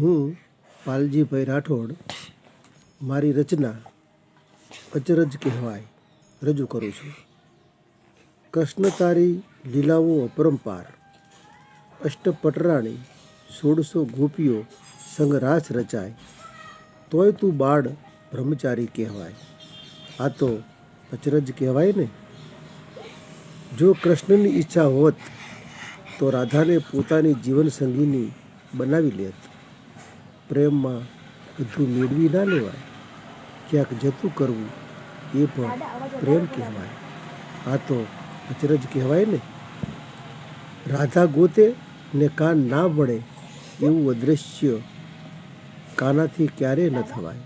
હું પાલજીભાઈ રાઠોડ મારી રચના અચરજ કહેવાય, રજૂ કરું છું. કૃષ્ણ તારી લીલાઓ અપરંપાર, અષ્ટપટરાણી સોળસો ગોપીઓ સંગ રાસ રચાય, તોય તું બાળ બ્રહ્મચારી કહેવાય. આ તો અચરજ કહેવાય ને? જો કૃષ્ણની ઈચ્છા હોત તો રાધાને પોતાની જીવન સંગીની બનાવી લેત. પ્રેમમાં બધું મેળવી ના લેવાય. ક્યાંક જતું કરવું એ પણ પ્રેમ કહેવાય. આ તો અચરજ કહેવાય ને. રાધા ગોતે ને કાન ના વળે એવું અદૃશ્ય કાનાથી ક્યારેય ન થવાય.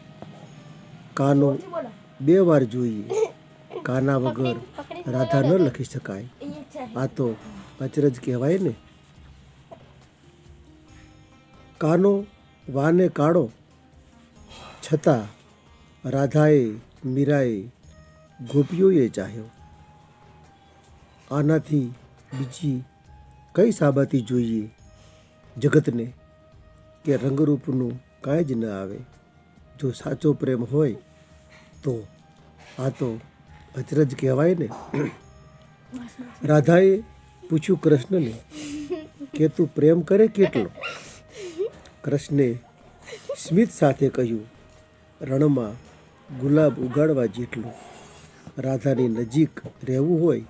કાનો બે વાર જોઈએ. કાના વગર રાધા ન લખી શકાય. આ તો અચરજ કહેવાય ને. કાનો વાને કાળો, છતાં રાધાએ મીરાએ ગોપીઓએ ચાહ્યો. આનાથી બીજી કઈ સાબાતી જોઈએ જગતને કે રંગરૂપનું કાંઈ જ ન આવે? જો સાચો પ્રેમ હોય તો આ તો અચરજ કહેવાય ને? રાધાએ પૂછ્યું કૃષ્ણને કે તું પ્રેમ કરે કેટલો? કૃષ્ણે સ્મિત સાથે કહ્યું, રણમાં ગુલાબ ઉગાડવા જેટલું રાધાની નજીક રહેવું હોય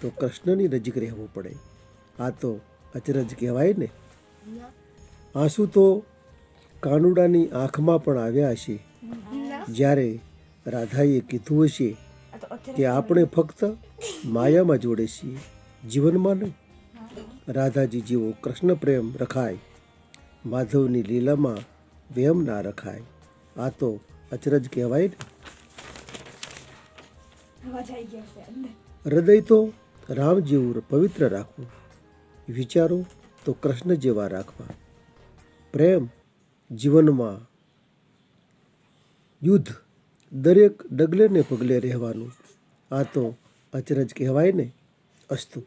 તો કૃષ્ણની નજીક રહેવું પડે. આ તો અચરજ કહેવાય ને? આંસુ તો કાનુડાની આંખમાં પણ આવ્યા હશે. જ્યારે રાધાએ કીધું હશે કે આપણે ફક્ત માયામાં જોડે છીએ, જીવનમાં નહીં. રાધાજી જેવો કૃષ્ણ પ્રેમ રખાય માધવની લીલામાં વ્યમ ના રખાય. આ તો અચરજ કહેવાય ને. હૃદય તો રામ જેવું પવિત્ર રાખવું. વિચારો તો કૃષ્ણ જેવા રાખવા. પ્રેમ જીવનમાં યુદ્ધ દરેક ડગલે ને પગલે રહેવાનું. આ તો અચરજ કહેવાય ને અસ્તુ.